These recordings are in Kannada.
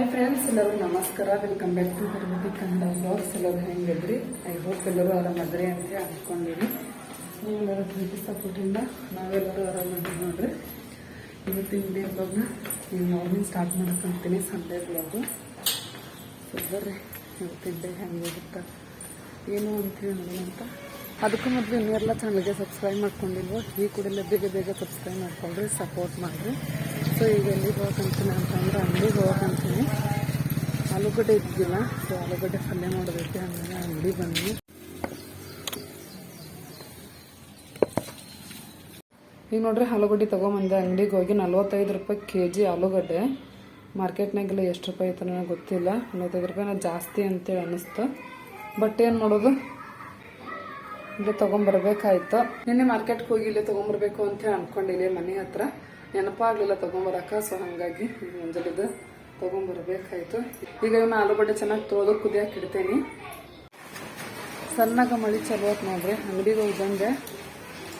ಹಾಯ್ ಫ್ರೆಂಡ್ಸ್ ಎಲ್ಲರೂ ನಮಸ್ಕಾರ. Welcome back to Ganapati Kannada vlogs ಎಲ್ಲರೂ ಹೆಂಗಿದ್ರಿ? ಐ ಹೋಪ್ ಎಲ್ಲರೂ ಆರಾಮದ್ರಿ ಅಂತ ಅನ್ಕೊಂಡಿನಿ. ನೀವೆಲ್ಲರೂ ಪ್ರೀತಿ ಸಪೋರ್ಟಿಂದ ನಾವೆಲ್ಲರೂ ಆರಾಮದ್ರಿ ನೋಡ್ರಿ. ಇವತ್ತಿನ ಡೇ ಬ್ಲಾಗ್ನ ನೀವು ಮಾರ್ನಿಂಗ್ ಸ್ಟಾರ್ಟ್ ಮಾಡ್ಕೊಂತೀನಿ ಸಂಡೇ ಬ್ಲಾಗು ಸೊ ಬರ್ರಿ. ಇವತ್ತಿನ ಡೇ ಹೆಂಗಿರುತ್ತೆ, ಏನು ಅಂತೇಳಿ ನೋಡೋಣ ಅಂತ. ಅದಕ್ಕೂ ಮೊದಲು ಇನ್ನೆಲ್ಲ ಚಾನಲ್ಗೆ ಸಬ್ಸ್ಕ್ರೈಬ್ ಮಾಡ್ಕೊಂಡಿಲ್ವೋ, ಈ ಕೂಡಲೇ ಬೇಗ ಬೇಗ ಸಬ್ಸ್ಕ್ರೈಬ್ ಮಾಡ್ಕೊಳ್ರಿ ಸಪೋರ್ಟ್ ಮಾಡಿರಿ. ಸೊ ಈಗ ಎಲ್ಲಿಗೆ ಹೋಗಂತೀನಿ ಅಂತಂದ್ರೆ ಅಂಗಡಿಗೆ ಹೋಗಂತೀನಿ ಆಲೂಗಡ್ಡೆ ಇದ್ದಿಲ್ಲ, ಸೊ ಆಲೂಗಡ್ಡೆ ಪಲ್ಯ ಮಾಡಬೇಕು ಹಂಗಾಗಿ ಅಂಗಡಿ ಬಂದ್ವಿ. ಈಗ ನೋಡ್ರಿ ಆಲೂಗಡ್ಡೆ ತೊಗೊಂಬಂದೆ. ಅಂಗಡಿಗೆ ಹೋಗಿ ನಲ್ವತ್ತೈದು ರೂಪಾಯಿ ಕೆ ಜಿ ಆಲೂಗಡ್ಡೆ. ಮಾರ್ಕೆಟ್ನಾಗೆಲ್ಲ ಎಷ್ಟು ರೂಪಾಯಿ ಐತೆ ನನಗೆ ಗೊತ್ತಿಲ್ಲ. ನಲ್ವತ್ತೈದು ರೂಪಾಯಿನ ಜಾಸ್ತಿ ಅಂತೇಳಿ ಅನ್ನಿಸ್ತು. ಬಟ್ ಏನು ಮಾಡೋದು? ಇಲ್ಲೇ ತೊಗೊಂಬರ್ಬೇಕಾಯ್ತು. ನಿನ್ನೆ ಮಾರ್ಕೆಟ್ಗೆ ಹೋಗಿ ಇಲ್ಲೇ ತೊಗೊಂಬರ್ಬೇಕು ಅಂತೇಳಿ ಹೇಳಿ ಮನೆ ಹತ್ರ. ನೆನಪಾಗ್ಲಿಲ್ಲ ತೊಗೊಂಬರಕ್ಕ ಸೊ ಹಾಗಾಗಿ ಮುಂಜಾನೆದು ತೊಗೊಂಬರ್ಬೇಕಾಯ್ತು. ಈಗ ಇವನ್ನ ಆಲೂಗಡ್ಡೆ ಚೆನ್ನಾಗಿ ತೊಳೆದು ಕುದಿಯಕ್ಕೆ ಇಡ್ತೇನೆ. ಸಣ್ಣಗ ಮಳಿ ಚಲೋ ನೋಡ್ರಿ. ಅಂಗಡಿಗೆ ಹೋದಂಗೆ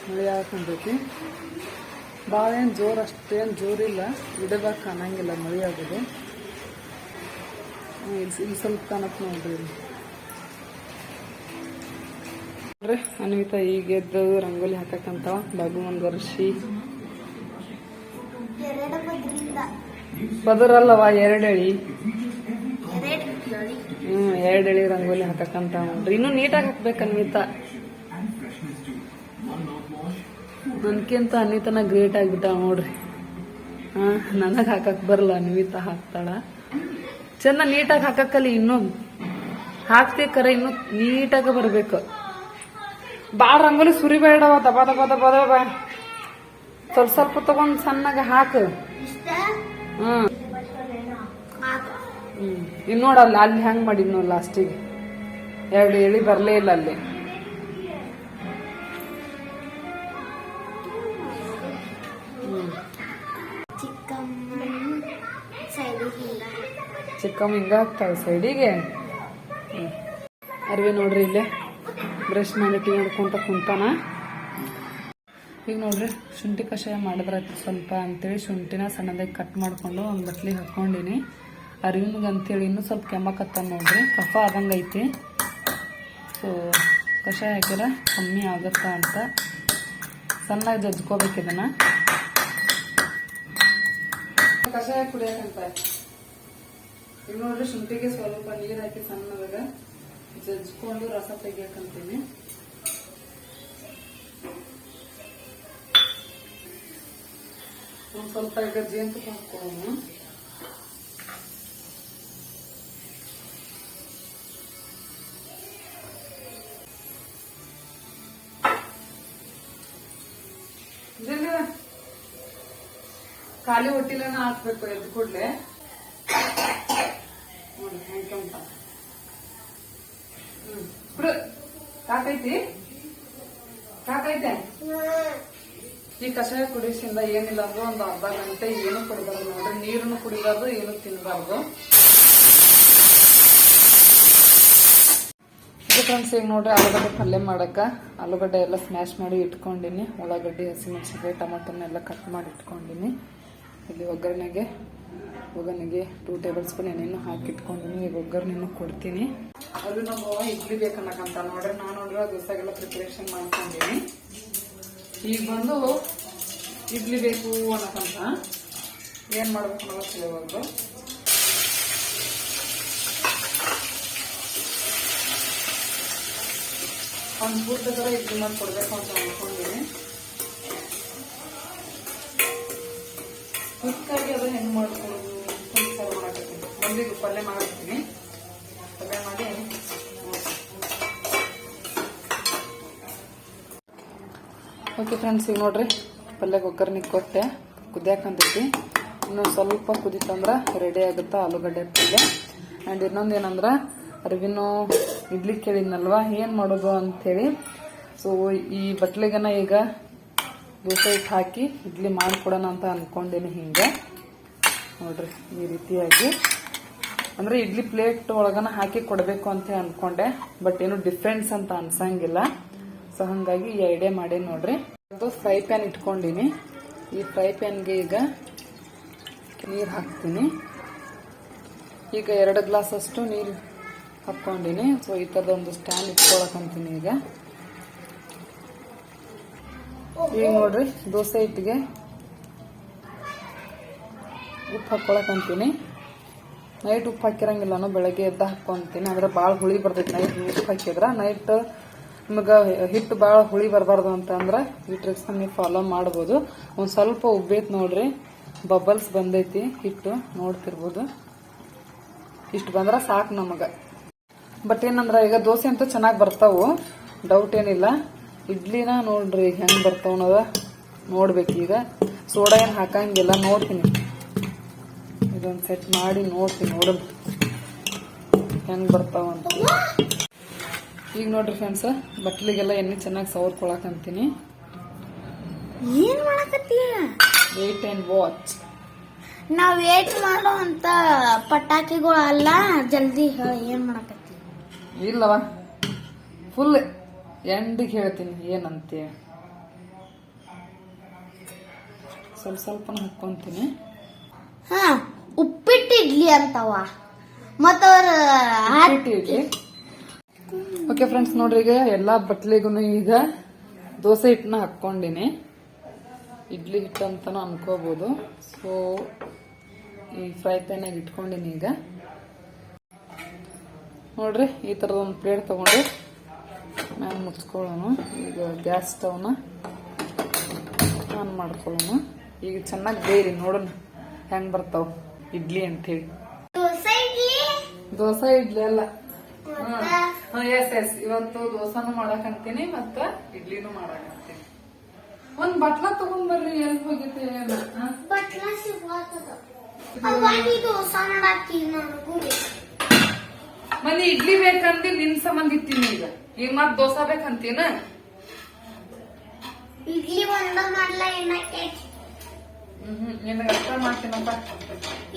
ಮಳಿ ಹಾಕೊಂಡೈತಿ ಭಾಳ ಏನು ಜೋರು ಅಷ್ಟೇನು ಜೋರಿಲ್ಲ ಇಡದಾಗ ಕಾಣಂಗಿಲ್ಲ ಮಳಿ ಆಗೋದು. ಇಲ್ಲಿ ಸ್ವಲ್ಪ ಕಾಣತ್ ನೋಡ್ರಿ. ನೋಡ್ರಿ, ಅನ್ವಿತಾ ಈಗ ಎದ್ದು ರಂಗೋಲಿ ಹಾಕಕ್ಕಂತ ಬಾಬು ಬದ್ರಿಂದ ಪದರಲ್ಲವ ಎರಡೆಳಿ? ಹ್ಮ್ ಎರಡೆಳಿ ರಂಗೋಲಿ ಹಾಕಕ್ಕಂತ ನೋಡ್ರಿ ಇನ್ನೂ ನೀಟಾಗಿ ಹಾಕ್ಬೇಕು ಅನ್ವಿತ. ನನ್ಕಿಂತ ಅನ್ವಿತನ ಗ್ರೇಟ್ ಆಗಿಬಿಟ್ಟ ನೋಡ್ರಿ. ಹಾ ನನಗೆ ಹಾಕಕ್ ಬರಲ್ಲ ಅನ್ವಿತ ಹಾಕ್ತಾಳ. ಚೆಂದ ನೀಟಾಗಿ ಹಾಕಕ್ಕಲ್ಲಿ ಇನ್ನೂ ಹಾಕ್ತಿ ಕರೆ ಇನ್ನೂ ನೀಟಾಗಿ ಬರ್ಬೇಕು. ಭಾಳ ರಂಗೋಲಿ ಸುರಿಬೇಡವ ದಬ ದಬ ದಬ ದಬ. ಸ್ವಲ್ಪ ಸ್ವಲ್ಪ ತಗೊಂಡ್ ಸಣ್ಣಗೆ ಹಾಕು. ಹ್ಮ್. ಹ್ಮ್. ಇನ್ನು ನೋಡಲ್ಲ ಅಲ್ಲಿ ಹೆಂಗ್ ಮಾಡಿದ್ನು ಲಾಸ್ಟಿಗೆ. ಎರಡು ಎಳಿ ಬರಲೇ ಇಲ್ಲ ಅಲ್ಲಿ. ಚಿಕ್ಕಮ್ಮ ಹಿಂಗ ಹಾಕ್ತಾಳೆ ಸೈಡಿಗೆ? ಅರ್ವಿ ನೋಡ್ರಿ ಇಲ್ಲೇ. ಬ್ರಷ್ ಮಾಡಿ ಟೀ ಮಾಡ್ಕೊಂತ ಕುಂತಾನ. ಈಗ ನೋಡ್ರಿ, ಶುಂಠಿ ಕಷಾಯ ಮಾಡಿದ್ರಾಯ್ತು ಸ್ವಲ್ಪ ಅಂತೇಳಿ ಶುಂಠಿನ ಸಣ್ಣದಾಗಿ ಕಟ್ ಮಾಡ್ಕೊಂಡು ಒಂದು ಬಟ್ಲಿಗೆ ಹಾಕ್ಕೊಂಡಿನಿ. ಅರಿವಿನಿಗೆ ಅಂತೇಳಿ ಇನ್ನೂ ಸ್ವಲ್ಪ ಕೆಮ್ಮಕತ್ತ ನೋಡ್ರಿ, ಕಫ ಆದಂಗೆ ಐತಿ. ಸೊ ಕಷಾಯ ಹಾಕಿದ್ರೆ ಕಮ್ಮಿ ಆಗುತ್ತಾ ಅಂತ ಸಣ್ಣಗೆ ಜಜ್ಕೋಬೇಕು ಇದನ್ನು. ಕಷಾಯ ಕುಡಿಯಕಂತ. ಈಗ ನೋಡ್ರಿ, ಶುಂಠಿಗೆ ಸ್ವಲ್ಪ ನೀರು ಹಾಕಿ ಸಣ್ಣದಾಗ ಜಜ್ಕೊಂಡು ರಸ ತೆಗಿಯಕಂತೀನಿ. ಒಂದ್ ಸ್ವಲ್ಪ ಈಗ ಜೇನುತುಪ್ಪ ಹಾಕೊಳ್ಳೋಣ ಜಲ್ದಿ ಬಾ. ಖಾಲಿ ಹೊಟ್ಟಿಲನ ಹಾಕ್ಬೇಕು ಎದ್ದು ಕೂಡ್ಲೆ ನೋಡಿ ಹೆಂಗಂತ ಹ್ಮ್ ಕುಡು ಸಾಕೈತಿ ಸಾಕೈತೆ ಈ ಕಷಾಯ ಕುಡಿಸಿಂದ ಏನಿಲ್ಲ ಅಂದ್ರೆ ಒಂದು ಅರ್ಧ ಗಂಟೆ ಏನು ಕುಡಿಬಾರ್ದು ನೋಡ್ರಿ. ನೀರನ್ನು ಕುಡಿಬಾರ್ದು, ಏನು ತಿನ್ನಬಾರ್ದು ಫ್ರೆಂಡ್ಸ್, ಈಗ ನೋಡ್ರಿ ಆಲೂಗಡ್ಡೆ ಪಲ್ಯ ಮಾಡಕ್ಕ. ಆಲೂಗಡ್ಡೆ ಎಲ್ಲ ಸ್ಮ್ಯಾಶ್ ಮಾಡಿ ಇಟ್ಕೊಂಡಿನಿ. ಉಳ್ಳಾಗಡ್ಡೆ, ಹಸಿಮೆಣಸಿನ್ಕಾಯಿ ಟೊಮಟೊನೆಲ್ಲ ಕಟ್ ಮಾಡಿ ಇಟ್ಕೊಂಡಿನಿ. ಇಲ್ಲಿ ಒಗ್ಗರಣೆಗೆ ಒಗ್ಗರಣೆಗೆ ಟೂ ಟೇಬಲ್ ಸ್ಪೂನ್ ಏನೇನು ಹಾಕಿ ಇಟ್ಕೊಂಡಿನಿ ಈಗ ಒಗ್ಗರಣೆನು ಕೊಡ್ತೀನಿ. ಅದು ನಮ್ಮ ಇಡ್ಲಿ ಬೇಕನ್ನಕಂತ ನೋಡ್ರಿ. ನಾನು ನೋಡ್ರಿ ದಿವಸಗೆಲ್ಲ ಪ್ರಿಪರೇಷನ್ ಮಾಡ್ಕೊಂಡಿನಿ. ಈಗ ಬಂದು ಇಡ್ಲಿ ಬೇಕು ಅನ್ನೋಕ್ಕಂತ. ಏನು ಮಾಡಬೇಕು ಅನ್ನೋದು ಇವಾಗ ಒಂದು ಪೂರ್ತ ಥರ ಇಡ್ಲಿ ಮಾಡಿ ಕೊಡ್ಬೇಕು ಅಂತ ಅಂದ್ಕೊಂಡಿದ್ದೀನಿ ಕ್ವಿಕ್ಕಾಗಿ ಅದು ಹೆಂಗೆ ಮಾಡ್ಕೊಳ್ಳೋದು ಅಂತ ಮಾಡಕತ್ತೀನಿ ಒಂದಿಗೆ ಪಲ್ಯ ಮಾಡ್ತೀನಿ ಓಕೆ ಫ್ರೆಂಡ್ಸ್ ಈಗ ನೋಡ್ರಿ ಪಲ್ಯಕ್ಕೆ ಒಗ್ಗರಣೆ ಕೊಟ್ಟೆ, ಕುದಿಯಾಕಂತೈತಿ. ಇನ್ನು ಸ್ವಲ್ಪ ಕುದಿತಂದ್ರೆ ರೆಡಿ ಆಗುತ್ತೆ ಆಲೂಗಡ್ಡೆ ಪಲ್ಯ. ಆ್ಯಂಡ್ ಇನ್ನೊಂದು ಏನಂದ್ರೆ, ಅರಿವಿನೂ ಇಡ್ಲಿ ಕೇಳಿದ್ನಲ್ವ, ಏನು ಮಾಡೋದು ಅಂಥೇಳಿ ಸೊ ಈ ಬಟ್ಲಿಗನ ಈಗ ದೋಸೆ ಹಿಟ್ಟು ಹಾಕಿ ಇಡ್ಲಿ ಮಾಡಿಕೊಡೋಣ ಅಂತ ಅಂದ್ಕೊಂಡೇನೆ ಹಿಂಗೆ. ನೋಡ್ರಿ, ಈ ರೀತಿಯಾಗಿ. ಅಂದರೆ ಇಡ್ಲಿ ಪ್ಲೇಟ್ ಒಳಗನ ಹಾಕಿ ಕೊಡಬೇಕು ಅಂತ ಅಂದ್ಕೊಂಡೆ ಬಟ್ ಏನು ಡಿಫ್ರೆನ್ಸ್ ಅಂತ ಅನ್ಸಂಗಿಲ್ಲ. ಸೊ ಹಂಗಾಗಿ ಈ ಮಾಡಿ ನೋಡ್ರಿ. ಅದು ಫ್ರೈ ಪ್ಯಾನ್ ಇಟ್ಕೊಂಡಿನಿ. ಈ ಫ್ರೈ ಪ್ಯಾನ್ಗೆ ಈಗ ನೀರು ಹಾಕ್ತೀನಿ. ಈಗ ಎರಡು ಗ್ಲಾಸ್ ಅಷ್ಟು ನೀರು ಹಾಕ್ಕೊಂಡಿನಿ. ಸೊ ಈ ಥರದ ಒಂದು ಸ್ಟ್ಯಾಂಡ್ ಇಟ್ಕೊಳಕಂತೀನಿ ಈಗ. ಈಗ ನೋಡ್ರಿ, ದೋಸೆ ಹಿಟ್ಟಿಗೆ ಉಪ್ಪು ಹಾಕ್ಕೊಳಕಂತೀನಿ ನೈಟ್ ಉಪ್ಪು ಹಾಕಿರಂಗಿಲ್ಲ, ನಾನು ಬೆಳಗ್ಗೆ ಎದ್ದ ಹಾಕ್ಕೊಂತೀನಿ. ಅಂದ್ರೆ ಭಾಳ ಹುಳಿ ಬರ್ತೈತಿ. ನೈಟ್ ಉಪ್ಪು ಹಾಕಿದ್ರ ನೈಟ್ ನಿಮಗೆ ಹಿಟ್ಟು ಭಾಳ ಹುಳಿ ಬರಬಾರ್ದು ಅಂತಂದ್ರೆ ಈ ಟ್ರಿಕ್ಸ್ನ ನೀವು ಫಾಲೋ ಮಾಡ್ಬೋದು. ಒಂದು ಸ್ವಲ್ಪ ಉಬ್ಬೈತಿ ನೋಡ್ರಿ. ಬಬಲ್ಸ್ ಬಂದೈತಿ ಹಿಟ್ಟು ನೋಡ್ತಿರ್ಬೋದು. ಇಷ್ಟು ಬಂದ್ರೆ ಸಾಕು ನಮಗೆ. ಬಟ್ ಏನಂದ್ರೆ ಈಗ ದೋಸೆ ಅಂತೂ ಚೆನ್ನಾಗಿ ಬರ್ತಾವು. ಡೌಟ್ ಏನಿಲ್ಲ. ಇಡ್ಲಿನ ನೋಡ್ರಿ ಹೆಂಗೆ ಬರ್ತಾವ ಅನ್ನೋದ ನೋಡ್ಬೇಕು ಈಗ. ಸೋಡಾ ಏನು ಹಾಕಂಗಿಲ್ಲ, ನೋಡ್ತೀನಿ. ಇದೊಂದು ಸೆಟ್ ಮಾಡಿ ನೋಡ್ತೀನಿ ನೋಡೋದು ಹೆಂಗೆ ಬರ್ತಾವ ಅಂತ. ಈಗ ನೋಡ್ರಿ ಫ್ರೆಂಡ್ಸ್ ಬಟ್ಲಿಗೆಲ್ಲ ಎಣ್ಣೆ ಚೆನ್ನಾಗಿ ಸವರ್ಕೊಳಕಂತೀನಿ ಏನು ಮಾಡಕತ್ತೀಯ? ವೇಟ್ ಆ್ಯಂಡ್ ವಾಚ್ ನಾವು ವೇಟ್ ಮಾಡೋ ಅಂತ ಪಟಾಕಿಗಳು ಅಲ್ಲ ಜಲ್ದಿ ಹೇಳ ಏನ್ ಮಾಡಕತ್ತಿ? ಇಲ್ಲವ ಫುಲ್ ಎಂಡಿಗೆ ಹೇಳ್ತೀನಿ ಏನಂತೆ? ಸ್ವಲ್ಪ ಸ್ವಲ್ಪ ಹಾಕ್ಕೊಂತೀನಿ. ಹಾ ಉಪ್ಪಿಟ್ಟು ಇಡ್ಲಿ ಅಂತವ ಮತ್ತ ಅವ್ರ ಓಕೆ ಫ್ರೆಂಡ್ಸ್ ನೋಡ್ರಿ ಈಗ ಎಲ್ಲ ಬಟ್ಲಿಗೂ ಈಗ ದೋಸೆ ಹಿಟ್ಟನ್ನ ಹಾಕ್ಕೊಂಡಿನಿ. ಇಡ್ಲಿ ಹಿಟ್ಟು ಅಂತಾನು ಅನ್ಕೋಬಹುದು ಸೊ ಈ ಫ್ರೈ ಪ್ಯಾನಾಗ ಇಟ್ಕೊಂಡಿನಿ ಈಗ. ನೋಡ್ರಿ ಈ ಥರದ ಒಂದು ಪ್ಲೇಟ್ ತೊಗೊಂಡು ನಾನು ಮುಚ್ಕೊಳ್ಳೋಣ. ಈಗ ಗ್ಯಾಸ್ ಸ್ಟವ್ನ ಆನ್ ಮಾಡ್ಕೊಳ್ಳೋಣ. ಈಗ ಚೆನ್ನಾಗಿ ಬೇರಿ ನೋಡೋಣ ಹೆಂಗ್ ಬರ್ತಾವ ಇಡ್ಲಿ ದೋಸೆ ಇಡ್ಲಿ? ದೋಸೆ ಇಡ್ಲಿ ಅಲ್ಲ. ಎಸ್ ಎಸ್ ಇವತ್ತು ದೋಸಾನು ಮಾಡಕಂತೀನಿ ಮತ್ತ ಇಡ್ಲಿನೂ ಮಾಡಕಂತೀನಿ ಒಂದ್ ಬಟ್ಲ ತಗೊಂಡ್ ಬರ್ರಿ ಎಲ್ಲಿ ಹೋಗಿತ್ತು ಏನು? ಬಟ್ಲ. ಮನಿ ಇಡ್ಲಿ ಬೇಕಂತ ನಿನ್ ಸಂಬಂಧ ಇತ್ತೀನಿ ಈಗ. ಈಗ ಮತ್ ದೋಸಾ ಬೇಕಂತೀನ? ಇಡ್ಲಿ ಒಂದ ಮಾಡ್ಲ ಏನಕ್ಕೆ ಹ್ಮ್ ಹ್ಮ್. ನಿನಗ ಅಷ್ಟ ಮಾಡ್ತೀನಪ್ಪ.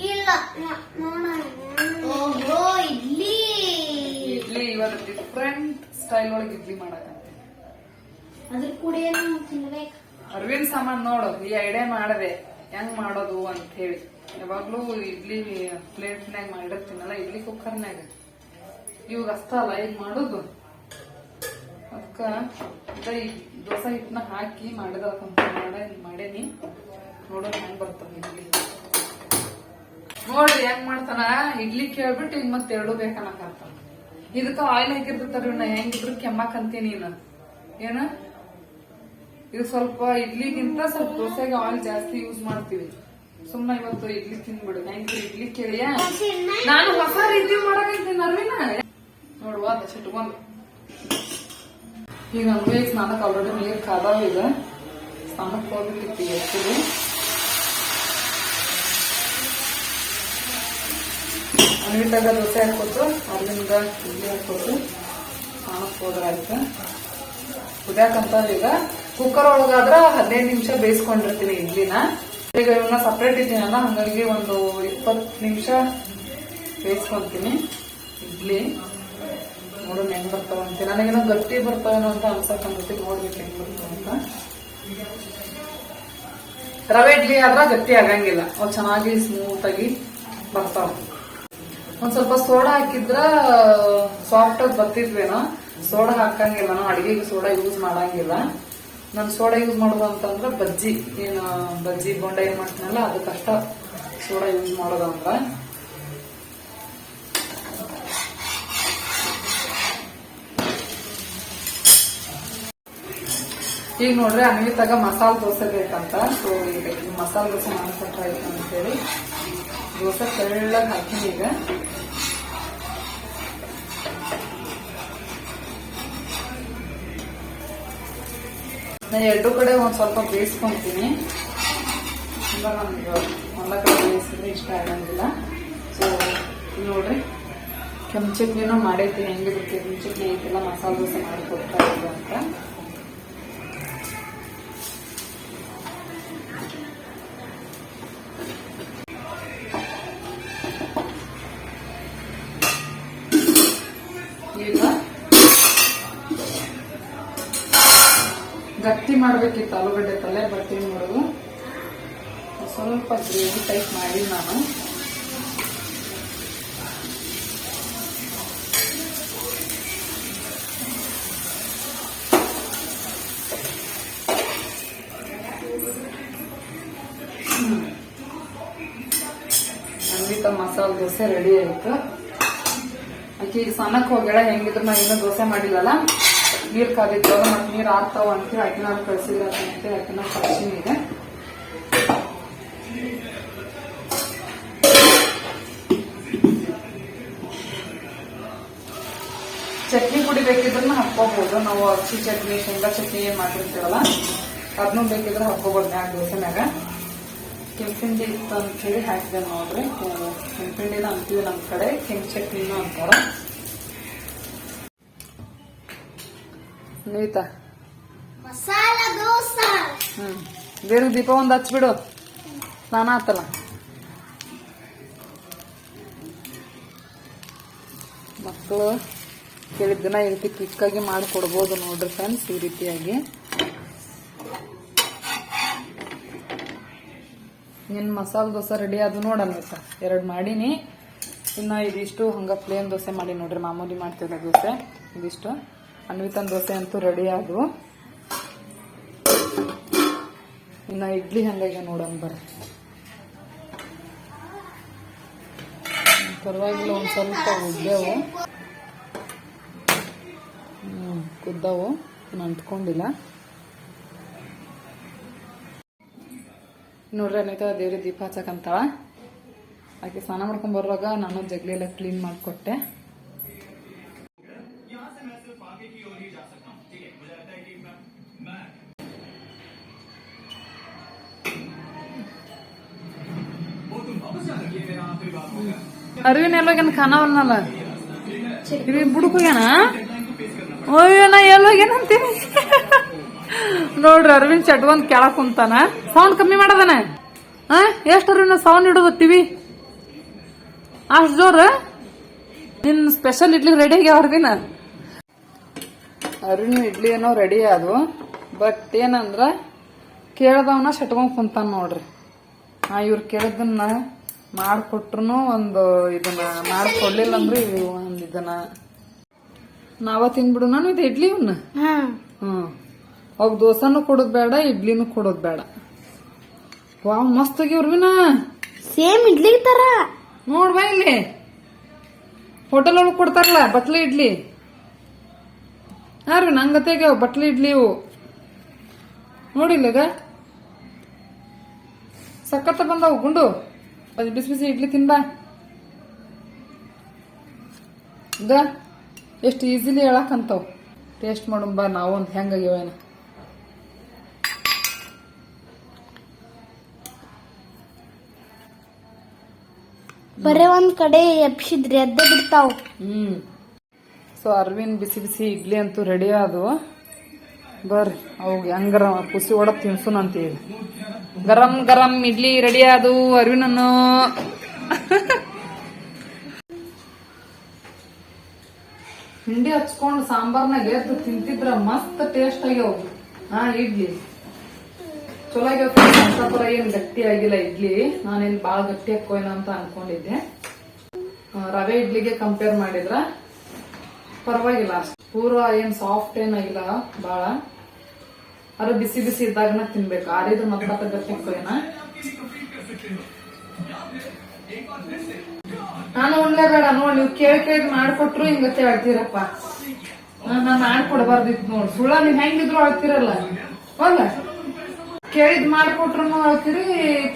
ಇಲ್ಲ ನ- ನೋಡೋಣ ಓಹೋ ಇಡ್ಲಿ ಇಡ್ಲಿ ಇವತ್ತು ಡಿಫ್ರೆಂಟ್ ಸ್ಟೈಲ್ ಒಳಗೆ ಇಡ್ಲಿ ಮಾಡಕಂತೆ ಅದ್ರ ಕೂಡ ಏನು ತಿನ್ಬೇಕು. ಅರವಿಂದ್ ಸಾಮಾನ್ ನೋಡು ಈ ಐಡಿಯಾ ಮಾಡದೆ ಹೆಂಗ್ ಮಾಡೋದು ಅಂತ ಹೇಳಿ. ಯಾವಾಗ್ಲೂ ಇಡ್ಲಿ ಪ್ಲೇಟ್ನ್ಯಾಗ ಮಾಡಿರ್ತೀನಲ್ಲ ಇಡ್ಲಿ ಕುಕ್ಕರ್ನ್ಯಾಗ ಇವಾಗ ಅಷ್ಟ ಅಲ್ಲ ಈಗ ಮಾಡೋದು. ಅದಕ್ಕ ಅದ ದೋಸೆ ಹಿಟ್ಟನ್ನ ಹಾಕಿ ಮಾಡಿದ ಮಾಡ ಮಾಡೇನಿ. ನೋಡೋಣ ಹೆಂಗ್ ಬರ್ತದೆ ಇಡ್ಲಿ. ನೋಡ್ರಿ ಹೆಂಗ್ ಮಾಡ್ತಾನ? ಇಡ್ಲಿ ಕೇಳ್ಬಿಟ್ಟು ಈಗ ಮತ್ತೆ ಎರಡು ಬೇಕನ್ನಕಂತಾನ ಇದಕ್ಕ ಆಯಿಲ್ ಹಾಕಿರ್ತಾರ ಹೆಂಗಿದ್ರು ಕೆಮ್ಮಕ್ ಅಂತೀನಿ ಏನ? ಇದು ಸ್ವಲ್ಪ ಇಡ್ಲಿಗಿಂತ ಸ್ವಲ್ಪ ದೋಸೆಗೆ ಆಯಿಲ್ ಜಾಸ್ತಿ ಯೂಸ್ ಮಾಡ್ತೀವಿ. ಸುಮ್ಮನೆ ಇವತ್ತು ಇಡ್ಲಿ ತಿನ್ಬಿಡು. ಹೆಂಗ್ ಇಡ್ಲಿ ಕೇಳಿಯ? ನಾನು ಹೊಸ ರೀತಿ ಮಾಡಕೈತೀನಿ ಅರ್ವಿನ ನೋಡುವ ಚಿಟ್ಕೊಂಡ್ ಈಗ ಈಗ ಸ್ನಾನಕ್ಕೆ ಆಲ್ರೆಡಿ ನೀರ್ ಕಾದಾವ ಈಗ. ಸ್ನಾನಕ್ಕೆ ಹೋಗ್ಬಿಟ್ಟಿತ್ತು ಎತ್ತಿಗೆ ಅನ್ವಿತಾಗ ದೋಸೆ ಹಾಕೊಟ್ಟು ಅಲ್ಲಿಂದ ಇಡ್ಲಿ ಹಾಕ್ಬೋದು ಹಾಕ್ಬೋದಾಯ್ತು ಹೋದ್ರಾಯ್ತು ಕುದಿಯಾಕಂತ ಈಗ ಕುಕ್ಕರ್ ಒಳಗಾದ್ರ ಹದಿನೈದು ನಿಮಿಷ ಬೇಯಿಸ್ಕೊಂಡಿರ್ತೀನಿ ಇಡ್ಲಿನ. ಈಗ ಇವನ್ನ ಸಪ್ರೇಟ್ ಇದ್ದೀನಲ್ಲ ಹಂಗಾಗಿ ಒಂದು ಇಪ್ಪತ್ತು ನಿಮಿಷ ಬೇಯಿಸ್ಕೊಂತೀನಿ ಇಡ್ಲಿ. ನೋಡೋಣ ಹೆಂಗ್ ಬರ್ತಾವಂತೆ ನನಗೇನು ಗಟ್ಟಿ ಬರ್ತಾವೇನೋ ಅಂತ ಅನ್ಸಕ್ಕಂತೈತಿ ನೋಡ್ಬೇಕು ಹೆಂಗ್ ಬರ್ತಾವ ಅಂತ. ರವೆ ಇಡ್ಲಿ ಆದ್ರೆ ಗಟ್ಟಿ ಆಗಂಗಿಲ್ಲ. ಅವು ಚೆನ್ನಾಗಿ ಸ್ಮೂತ್ ಆಗಿ ಬರ್ತಾವ. ಒಂದ್ ಸ್ವಲ್ಪ ಸೋಡಾ ಹಾಕಿದ್ರ ಸಾಫ್ಟ್ ಆಗಿ ಬರ್ತಿದ್ವೇನೋ, ಸೋಡಾ ಹಾಕಂಗಿಲ್ಲ ನಾನು ಅಡಿಗೆಗೆ ಸೋಡಾ ಯೂಸ್ ಮಾಡಂಗಿಲ್ಲ. ನಾನು ಸೋಡಾ ಯೂಸ್ ಮಾಡೋದು ಅಂತಂದ್ರ ಬಜ್ಜಿ, ಏನು ಬಜ್ಜಿ ಬೊಂಡ ಏನ್ ಮಾಡ್ತೀನಲ್ಲ ಅದಕ್ಕಷ್ಟ ಸೋಡಾ ಯೂಸ್ ಮಾಡೋದು ಅಂದ್ರ. ಈಗ ನೋಡ್ರಿ ಅನ್ವಿತಾಗ ಮಸಾಲ ದೋಸೆ ಬೇಕಂತ. ಸೊ ಈಗ ಮಸಾಲೆ ದೋಸೆ ಅಂತ ಅಂತೇಳಿ. ದೋಸೆ ತೆಳ್ಳಗೆ ಹಾಕಿನಿ ಈಗ. ನಾನು ಎರಡು ಕಡೆ ಒಂದು ಸ್ವಲ್ಪ ಬೇಯಿಸ್ಕೊತೀನಿ. ತುಂಬ ನಮ್ಗೆ ಒಂದ ಕಡೆ ಬೇಯಿಸಿದ್ರೆ ಇಷ್ಟ ಆಗಂಗಿಲ್ಲ. ಸೊ ನೋಡ್ರಿ. ಕೆಂಪು ಚಟ್ನಿನೂ ಮಾಡೈತಿ ಹೆಂಗಿರುತ್ತೆ? ಕೆಂಪು ಚಟ್ನಿ ಐತಿಲ್ಲ, ಮಸಾಲೆ ದೋಸೆ ಮಾಡಿ ಕೊಡ್ತಾ ಇದ್ರು ಅಂತ. ಗಟ್ಟಿ ಮಾಡಬೇಕಿತ್ತು ಆಲೂಗಡ್ಡೆ ಪಲ್ಯ, ಬಟ್ ಏನು ಮಾಡೋದು? ಸ್ವಲ್ಪ ಗ್ರೇವಿ ಟೈಪ್ ಮಾಡಿ ನಾನು. ಖಂಡಿತ ಮಸಾಲೆ ದೋಸೆ ರೆಡಿ ಆಯಿತು. ಅಕ್ಕಿ ಈಗ ಸಣ್ಣಕ್ಕೆ ಹೋಗ್ಯಾಳ, ಹೆಂಗಿದ್ರು ನಾ ಇನ್ನೂ ದೋಸೆ ಮಾಡಿಲ್ಲಲ್ಲ? ನೀರ್ ಕಾದಿತ್ತು ಮತ್ತೆ ನೀರ್ ಆಗ್ತಾವ ಅಂತ ಅಕ್ಕಿನ ಕಳ್ಸಿದ್ರೆ ಅಂತ ಆಕಿನ ಕಳ್ಸಿನಿ ಇದೆ. ಚಟ್ನಿ ಪುಡಿ ಬೇಕಿದ್ರೆ ಹಾಕೋಬಹುದು ನಾವು ಅಕ್ಕಿ ಚಟ್ನಿ, ಶೇಂಗಾ ಚಟ್ನಿ ಏನ್ ಮಾಡಿರ್ತೀವಲ್ಲ ಅದನ್ನೂ ಬೇಕಿದ್ರೆ ಹಾಕೋಬಹುದು ಮ್ಯಾಗ ದೋಸೆನಾಗ ಕೆಂಪಿಂಡಿ ಇತ್ತು ಅಂತ ಹೇಳಿ ಹಾಕಿದೆ ನೋಡ್ರಿ. ಕೆಂಪಿಂಡಿನ ಅಂತೀವಿ ನಮ್ ಕಡೆ, ಕೆಂಪು ಚಟ್ನಿನೂ ಅಂತಾರ. ನೀತಾ ಹ್ಞೂ ದೋಸೆ. ಹ್ಮ್. ಬೇರೆ ದೀಪ ಒಂದ್ ಹಚ್ಬಿಡು ಸ್ನಾನ ಆತಲ್ಲ. ಮಕ್ಕಳು ಕೇಳಿದ್ದನ್ನ ಈ ರೀತಿ ಕ್ವಿಕ್ಕಾಗಿ ಮಾಡಿಕೊಡ್ಬೋದು ನೋಡ್ರಿ ಫ್ರೆಂಡ್ಸ್ ಈ ರೀತಿಯಾಗಿ. ನಿನ್ನ ಮಸಾಲೆ ದೋಸೆ ರೆಡಿ ಅದು ಸರ್ ಎರಡು ಮಾಡೀನಿ. ಇನ್ನು ಇದಿಷ್ಟು ಹಂಗ ಪ್ಲೇನ್ ದೋಸೆ ಮಾಡಿ ನೋಡ್ರಿ. ಮಾಮೂಲಿ ಮಾಡ್ತಿದ್ದ ದೋಸೆ. ಇದಿಷ್ಟು. ಅನ್ವಿತನ್ ದೋಸೆ ಅಂತೂ ರೆಡಿ ಆದವು ಇನ್ನು ಇಡ್ಲಿ ಹಂಗಾಗಿ ನೋಡೋಣ ಬರ್ರಿ ಪರವಾಗಿಲ್ಲ, ಒಂದು ಸ್ವಲ್ಪ ಉದ್ದೇವು ಹ್ಞೂ ಕುದ್ದವು. ಅಂತ್ಕೊಂಡಿಲ್ಲ ನೋಡ್ರಿ ಅನ್ವಿತ, ದೇವ್ರಿಗೆ ದೀಪ ಹಚ್ಚಕಂತಾಳ. ಆಕೆ ಸ್ನಾನ ಮಾಡ್ಕೊಂಡ್ ಬರುವಾಗ ನಾನು ಜಗ್ಲಿ ಎಲ್ಲ ಕ್ಲೀನ್ ಮಾಡಿಕೊಟ್ಟೆ. ಅರವಿನ ಎಲ್ಲೋಗ್ಯಾನ ಖಾನಾವಲ್ನಲ್ಲ ಇವಿ ಬುಡುಕೋಗ್ಯಾನ? ಅಯ್ಯೋ, ನಾ ಎಲ್ಲೋಗ್ಯಾನ ಅಂತೀನಿ. ನೋಡ್ರಿ, ಅರವಿಂದ್ ಚಟ್ಕೊಂಡ್ ಕೆಳಕ್ ಕುಂತಾನ. ಸೌಂಡ್ ಕಮ್ಮಿ ಮಾಡದನ? ಹಾ ಎಷ್ಟು ಅರವಿನ ಸೌಂಡ್ ಇಡೋದು ಟಿವಿ ಅಷ್ಟ್ ಜೋರ? ನಿನ್ ಸ್ಪೆಷಲ್ ಇಡ್ಲಿ ರೆಡಿ ಆಗ್ಯಾವ ಅರವಿನ ಅರವಿಂದ್ ಇಡ್ಲಿ ಏನೋ ರೆಡಿ ಆದ್ವು ಬಟ್ ಏನಂದ್ರ ಕೇಳ್ದವನ ಶಟ್ಕೊಂಡ್ ಕುಂತಾನ ನೋಡ್ರಿ. ಆ ಇವ್ರು ಕೇಳಿದ್ದನ್ನ ಮಾಡ್ಕೊಟ್ರು ಒಂದು ಇದನ್ನ ಮಾಡ್ಕೊಡ್ಲಿಲ್ಲ ಅಂದ್ರೆ ಒಂದು ಇದನ್ನ. ನಾವ ತಿನ್ಬಿಡು. ನಾನು ಇದು ಇಡ್ಲಿ ಇವನ್ನ? ಹ್ಮ್. ಅವಾಗ ದೋಸಾನು ಕೊಡೋದ್ ಬೇಡ ಇಡ್ಲಿನೂ ಕೊಡೋದ್ ಬೇಡ. ವಾವ್ ಮಸ್ತ್ ಆಗಿವ್ರವಿನ ಸೇಮ್ ಇಡ್ಲಿ ತರ. ನೋಡ್ಬಾ ಇಲ್ಲಿ. ಹೋಟೆಲ್ ಒಳಗ್ ಕೊಡ್ತಾರಲ್ಲ ಬಟ್ಲಿ ಇಡ್ಲಿ. ಹಾ ರೀ ನಂಗತೆ ಬಟ್ಲಿ ಇಡ್ಲಿ ಇವು. ನೋಡಿಲ್ಲಗ ಸಕ್ಕತ್ತ ಬಂದಾವು ಗುಂಡು. ಅದು ಬಿಸಿ ಬಿಸಿ ಇಡ್ಲಿ ತಿನ್ಬಾ. ಗ ಎಷ್ಟು ಈಸಿಲಿ ಹೇಳಕ್ಕಂತಾವ್. ಟೇಸ್ಟ್ ಮಾಡೋಣ ಬಾ ನಾವು ಒಂದು ಹೆಂಗಾಗ್ಯಾವೇನ ಬರೇ ಒಂದ್ ಕಡೆ ಎಪ್ಸಿದ್ರಿ ಎದ್ದೆ ಬಿಡ್ತಾವ್. ಹ್ಮ್. ಸೊ ಅರವಿಂದ್ ಬಿಸಿ ಬಿಸಿ ಇಡ್ಲಿ ಅಂತೂ ರೆಡಿ ಆದವು. ಬರ್ರಿ ಅವ್ ಹೆಂಗರ ಕುಸಿ ಒಡಕ್ ಅಂತ ಅಂತೀವಿ ಗರಂ ಗರಂ ಇಡ್ಲಿ ರೆಡಿ ಆದು ಅರ್ವಿನನ್ನು. ಹಿಂಡಿ ಹಚ್ಕೊಂಡು ಸಾಂಬಾರ್ನಾಗ ಎದ್ದು ತಿಂತಿದ್ರ ಮಸ್ತ್ ಟೇಸ್ಟ್ ಆಗ್ಯಾವ. ಹಾ, ಇಡ್ಲಿ. ಚಲೋ ಆಗ್ಯಾವ ಏನ್ ಗಟ್ಟಿ ಆಗಿಲ್ಲ ಇಡ್ಲಿ. ನಾನೇನ್ ಬಾಳ ಗಟ್ಟಿ ಹಾಕೋಯ್ನ ಅಂತ ಅನ್ಕೊಂಡಿದ್ದೆ. ರವೆ ಇಡ್ಲಿಗೆ ಕಂಪೇರ್ ಮಾಡಿದ್ರ ಪರವಾಗಿಲ್ಲ. ಪೂರ ಏನ್ ಸಾಫ್ಟ್ ಏನಾಗಿಲ್ಲ ಬಾಳ. ಅದ್ರ ಬಿಸಿ ಬಿಸಿ ಇದ್ದಾಗನ ತಿನ್ಬೇಕು. ಆರಿದ್ರೆ ಮತ್ತೆ ಮತ್ತೆ ನಾನು ಉಣ್ಲೇಬೇಡ ನೋಡ್, ನೀವು ಕೇಳಿ ಕೇಳಿ ಮಾಡ್ಕೊಟ್ರು ಹಿಂಗ ಹೇಳ್ತೀರಪ್ಪ. ನಾನು ಮಾಡ್ಕೊಡ್ಬಾರ್ದಿತ್ತು ನೋಡ್. ಸುಳ್ಳ ನೀವ್ ಹೆಂಗಿದ್ರು ಅಳ್ತಿರಲ್ಲ. ಹೌದ ಕೇಳಿದ್ ಮಾಡ್ಕೊಟ್ರು ಹೇಳ್ತೀರಿ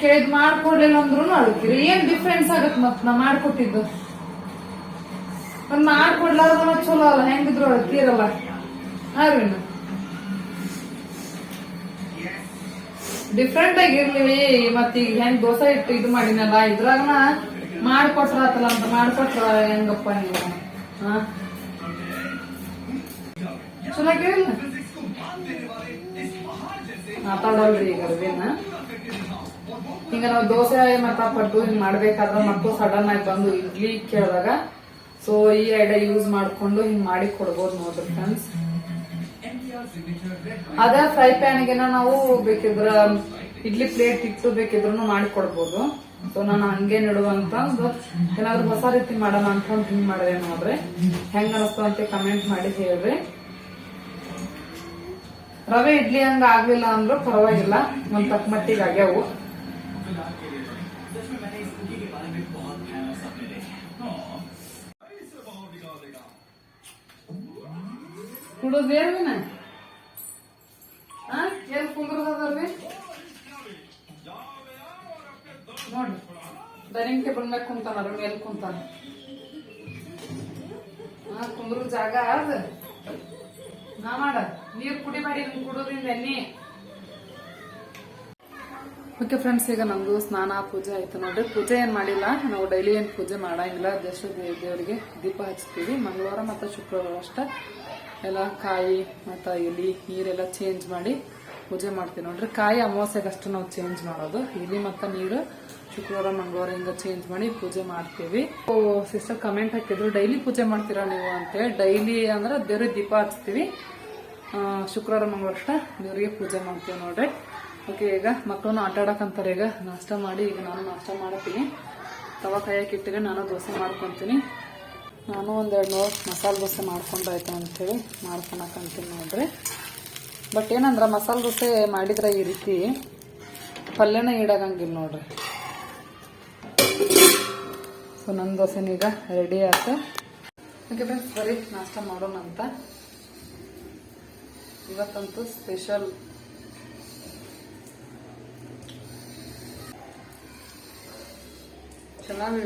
ಕೇಳಿದ್ ಮಾಡ್ಕೊಡ್ಲಿಲ್ಲ ಅಂದ್ರು ಅಳ್ತೀರಿ. ಏನ್ ಡಿಫ್ರೆನ್ಸ್ ಆಗತ್ ಮತ್ ನಾ ಮಾಡ್ಕೊಟ್ಟಿದ್ದು? ಒಂದ್ ಮಾಡ್ಕೊಡ್ಲಾರ್ದನ ಚಲೋ ಅಲ್ಲ. ಹೆಂಗಿದ್ರು ಅಳ್ತೀರಲ್ಲ. ಅರ್ವಿನ ಡಿಫ್ರೆಂಟ್ ಆಗಿರ್ಲಿ ಮತ್ತೀಗ ಹೆಂಗ್ ದೋಸೆ ಇಟ್ಟು ಇದು ಮಾಡಿನಲ್ಲ ಇದ್ರಾಗನ ಮಾಡ್ಕೊಟ್ರ ಆತಲ್ಲ ಅಂತ ಮಾಡ್ಕೊಟ್ರ ಹೆಂಗಪ್ಪ ನೀವು? ಚಲೋ ಮಾತಾಡಲ್ರಿ ಈಗ ಅರ್ವಿನ ಈಗ ನಾವು ದೋಸೆ ಮತ್ತ ಪಟ್ಟು ಹಿಂಗ್ ಮಾಡ್ಬೇಕಾದ್ರ ಮಕ್ಕಳು ಸಡನ್ ಆಗಿ ಬಂದು ಇಡ್ಲಿ ಕೇಳಿದಾಗ ಸೊ ಈ ಐಡಿಯಾ ಯೂಸ್ ಮಾಡ್ಕೊಂಡು ಹಿಂಗ್ ಮಾಡಿ ಕೊಡ್ಬೋದು ನೋಡ್ರಿ ಫ್ರೆಂಡ್ಸ್ ಅದೇ ಫ್ರೈ ಪ್ಯಾನ್ಗೆನ ನಾವು ಬೇಕಿದ್ರ ಇಡ್ಲಿ ಪ್ಲೇಟ್ ಇಟ್ಟು ಬೇಕಿದ್ರು ಮಾಡಿಕೊಡ್ಬೋದು. ಸೊ ನಾನು ಹಂಗೆ ನೆಡುವಂತಂದು ಏನಾದ್ರು ಹೊಸ ರೀತಿ ಮಾಡೋಣ ಅನ್ಕೊಂಡು ಹಿಂಗ್ ಮಾಡಿದೆ ನೋಡ್ರಿ. ಹೆಂಗ ಅನಿಸ್ತು ಅಂತ ಕಮೆಂಟ್ ಮಾಡಿ ಹೇಳ್ರಿ. ರವೆ ಇಡ್ಲಿ ಹಂಗ ಆಗ್ಲಿಲ್ಲ ಅಂದ್ರೆ ಪರವಾಗಿಲ್ಲ. ಒಂದ್ ತಕ್ಕ ಮಟ್ಟಿಗೆ ಆಗ್ಯಾವು. ಕುಡೋದೇನ? ಎಲ್ಲಿ ಕುಂದ್ರದವ್ರಿ ನೋಡ್ರಿ ಡೈನಿಂಗ್ ಟೇಬಲ್ ಮ್ಯಾಗ ಕುಂತಾನ ಅದ್ರ ಮೇಲೆ ಕುಂತಾನ. ಹಾ ಜಾಗ ಅದ. ನಾ ಮಾಡ, ನೀರ್ ಕುಡಿ ಮಾಡಿ ಇದನ್ನ ಕುಡೋದ್ರಿಂದ ಎಣ್ಣೆ. ಓಕೆ ಫ್ರೆಂಡ್ಸ್ ಈಗ ನಮಗೂ ಸ್ನಾನ, ಪೂಜೆ ಆಯ್ತು ನೋಡ್ರಿ. ಪೂಜೆ ಏನ್ ಮಾಡಿಲ್ಲ, ನಾವು ಡೈಲಿ ಏನ್ ಪೂಜೆ ಮಾಡಂಗಿಲ್ಲ. ಜಸ್ಟ್ ದೇವರಿಗೆ ದೀಪ ಹಚ್ತೀವಿ. ಮಂಗಳವಾರ ಮತ್ತು ಶುಕ್ರವಾರ ಅಷ್ಟ. ಎಲ್ಲ ಕಾಯಿ ಮತ್ತು ಎಲಿ, ನೀರೆಲ್ಲ ಚೇಂಜ್ ಮಾಡಿ ಪೂಜೆ ಮಾಡ್ತೀವಿ. ನೋಡ್ರಿ, ಕಾಯಿ ಅಮಾವಾಸ್ಯೆಗೆ ಅಷ್ಟು ನಾವು ಚೇಂಜ್ ಮಾಡೋದು. ಇಲ್ಲಿ ಮತ್ತೆ ನೀರು, ಶುಕ್ರವಾರ, ಮಂಗಳವಾರ ಹಿಂಗ ಚೇಂಜ್ ಮಾಡಿ ಪೂಜೆ ಮಾಡ್ತೀವಿ. ಸಿಸ್ಟರ್ ಕಮೆಂಟ್ ಹಾಕಿದ್ರು ಡೈಲಿ ಪೂಜೆ ಮಾಡ್ತೀರಾ ನೀವು? ಅಂತೇಳಿ ಡೈಲಿ ಅಂದ್ರೆ ದೇವ್ರಿಗೆ ದೀಪ ಹಚ್ತೀವಿ. ಶುಕ್ರವಾರ, ಮಂಗಳವಾರ ದೇವರಿಗೆ ಪೂಜೆ ಮಾಡ್ತೀವಿ ನೋಡ್ರಿ. ಓಕೆ, ಈಗ ಮಕ್ಕಳನ್ನ ಆಟ ಆಡಕಂತಾರೆ ಈಗ. ನಾಷ್ಟ ಮಾಡಿ, ಈಗ ನಾನು ನಾಷ್ಟ ಮಾಡ್ತೀನಿ ತವ ಕಾಯಕ್ಕೆ ಇಟ್ಟಿಗೆ ನಾನು ದೋಸೆ ಮಾಡ್ಕೊತೀನಿ. ನಾನು ಒಂದೆರಡು ಮಸಾಲೆ ದೋಸೆ ಮಾಡ್ಕೊಂಡಾಯ್ತು ಅಂತೇಳಿ ಮಾಡ್ಕೊಳಕಂತೀನಿ ನೋಡ್ರಿ. ಬಟ್ ಏನಂದ್ರೆ ಮಸಾಲೆ ದೋಸೆ ಮಾಡಿದ್ರೆ ಈ ರೀತಿ ಪಲ್ಯನ ಇಡಗಂಗಿಲ್ಲ ನೋಡ್ರಿ. ಸೊ ನನ್ನ ದೋಸೆನೀಗ ರೆಡಿ ಆಯ್ತು. ಓಕೆ ಫ್ರೆಂಡ್ಸ್ ಬರೀ ನಾಷ್ಟ ಮಾಡೋಣ ಅಂತ. ಇವತ್ತಂತೂ ಸ್ಪೆಷಲ್ ಚೆನ್ನಾಗಿ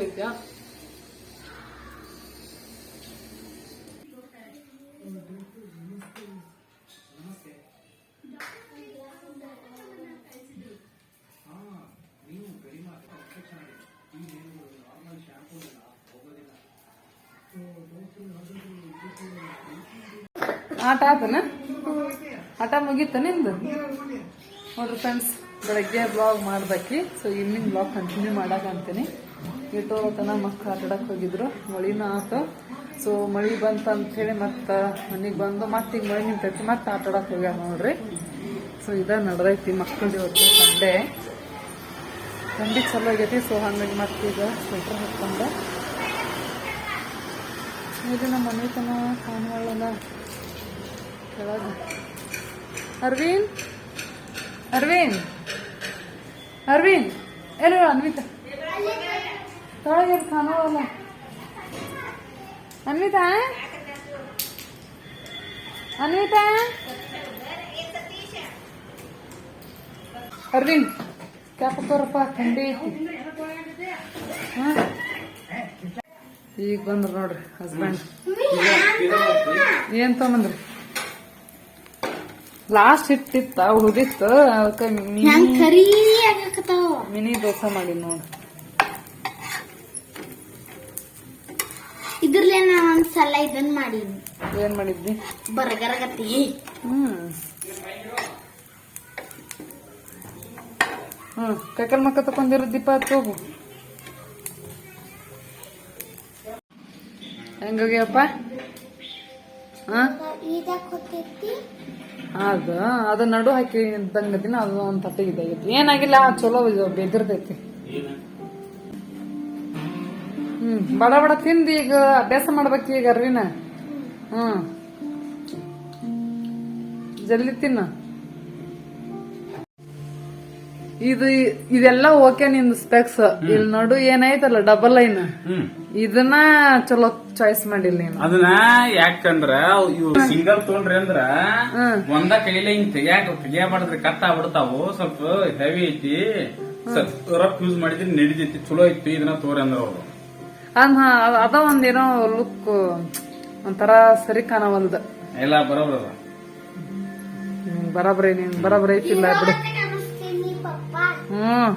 ಆಟ ಆತನ ಆಟ ಮುಗೀತ ನಿಂದು? ನೋಡ್ರಿ ಫ್ರೆಂಡ್ಸ್ ಬೆಳಗ್ಗೆ ಬ್ಲಾಗ್ ಮಾಡ್ದಕ್ಕಿ ಸೊ ಈವ್ನಿಂಗ್ ಬ್ಲಾಗ್ ಕಂಟಿನ್ಯೂ ಮಾಡಾಕಂತೀನಿ ಇಟ್ಟು ತನ ಮಕ್ಕಳು ಆಟಾಡಕ್ಕೆ ಹೋಗಿದ್ರು. ಮಳಿನೂ ಆತು. ಸೊ ಮಳಿ ಬಂತ ಹೇಳಿ ಮತ್ತೆ ಮನೆಗೆ ಬಂದು ಮತ್ತೆ ಈಗ ಮಳಿ ನಿಂತೈತಿ, ಮತ್ತೆ ಆಟಾಡಕ್ಕೆ ಹೋಗ್ಯಾರ ನೋಡ್ರಿ. ಸೊ ಇದ ನಡ್ದೈತಿ ಮಕ್ಕಳು ಇವತ್ತು ಸಂಡೇ ಥಂಡಿ ಚಲೋ ಆಗೈತಿ. ಸೊ ಹಂಗಾಗಿ ಮತ್ತೆ ಈಗ ಸ್ವೆಟರ್ ಹಾಕೊಂಡೆ ಇದು ನಮ್ಮ ಮನೆ ತನ ಕಾಣುವಲ್ಲ ಕೆಳಗೆ. ಅರವಿಂದ್? ಅರವಿಂದ್? ಅರವಿಂದ್? ಎಲ್ಲೋ ಅನ್ವಿತಾ? ತೊಳಗೆ ಕಾಣುವಲ್ಲ ಅನ್ವಿತಾ? ಅನ್ವಿತಾ? ಅರವಿಂದ್ ಕ್ಯಾಪ್ ತೋರಪ್ಪ ಹಾಂ ಹಾ? ಈಗ ಬಂದ್ರು ನೋಡ್ರಿ ಹಸ್ಬೆಂಡ್ ಏನ್ ತಗೊಂಬಂದ್ರಿ? ಲಾಸ್ಟ್ ಹಿಟ್ಟಿತ್ತ ಹುಡಿತ್ತು ಅದಕ್ಕೆ ಮಿನಿ ಮಿನಿ ದೋಸೆ ಮಾಡಿ ನೋಡಿ ಇದ್ರಲ್ಲೇ ನಾನು ಒಂದ್ಸಲ ಇದನ್ ಮಾಡಿದ್ವಿ ಏನ್ ಮಾಡಿದ್ವಿ ಬರಗರಗತ್ತಿ ಹ್ಮ್. ಹ್ಮ್ ಕೈಕಲ್ ಮಕ್ಕ ತಕೊಂಡಿರೋ ದೀಪ ಹಚ್ಚ್ ಹೆಂಗೋಗ್ಯಪ್ಪ ಅದ ಅದ ನಡು ಹಾಕಿ ಇದ್ದಂಗದಿನ ಅದು ಒಂದ್ ತಟ್ಟೆ ಇದಾಗೈತಿ ಏನಾಗಿಲ್ಲ, ಚಲೋ ಇದು ಬೆದಿರ್ತೈತಿ ಹ್ಮ್, ಬಡ ಬಡ ತಿಂದು ಈಗ ಅಭ್ಯಾಸ ಮಾಡ್ಬೇಕು ಈಗ ಅರ್ವಿನ. ಹ್ಮ್. ಜಲ್ದಿ ತಿನ್ನ. ಇದು ಇದೆಲ್ಲ ಓಕೆ ನಿಮ್ ಸ್ಪೆಕ್ಸ್ ಇಲ್ಲಿ ನೋಡು ಏನೈತಲ್ಲ ಡಬಲ್ ಲೈನ್ ಇದನ್ನ ಚಲೋ ಚಾಯ್ಸ್ ಮಾಡಿಲ್ಲ ನೀನು. ಅದನ್ನ ಯಾಕಂದ್ರ ಇವು ಸಿಂಗಲ್ ತೊಗೊಂಡ್ರಿ ಅಂದ್ರ ಹ್ಮ್. ಒಂದ ಕೈಲೇ ಹಿಂಗ್ ತೆಗ್ಯಾಕ ತೆಗಿಯಬಾರ್ದ್ರಿ ಕಟ್ ಆಗ್ಬಿಡ್ತಾವು ಸ್ವಲ್ಪ ಹೆವಿ ಐತಿ. ಸ್ವಲ್ಪ ರಫ್ ಯೂಸ್ ಮಾಡಿದ್ರೆ ನಡಿತೈತಿ ಚಲೋ ಐತಿ ಇದನ್ನ ತೋರಿ ಅಂದ್ರ ಅವ್ರು. ಅದ್ ಹಾ, ಅದ್- ಒಂದೇನೋ ಲುಕ್ ಒಂಥರ ಸರಿ ಕಾಣವಲ್ದ. ಎಲ್ಲ ಬರೋಬ್ರ ಅದ ಹ್ಮ್, ಬರಾಬರಿ ನೀನ್ ಬರಾಬರಿ ಐತಿಲ್ಲ ಬಿಡು. อืม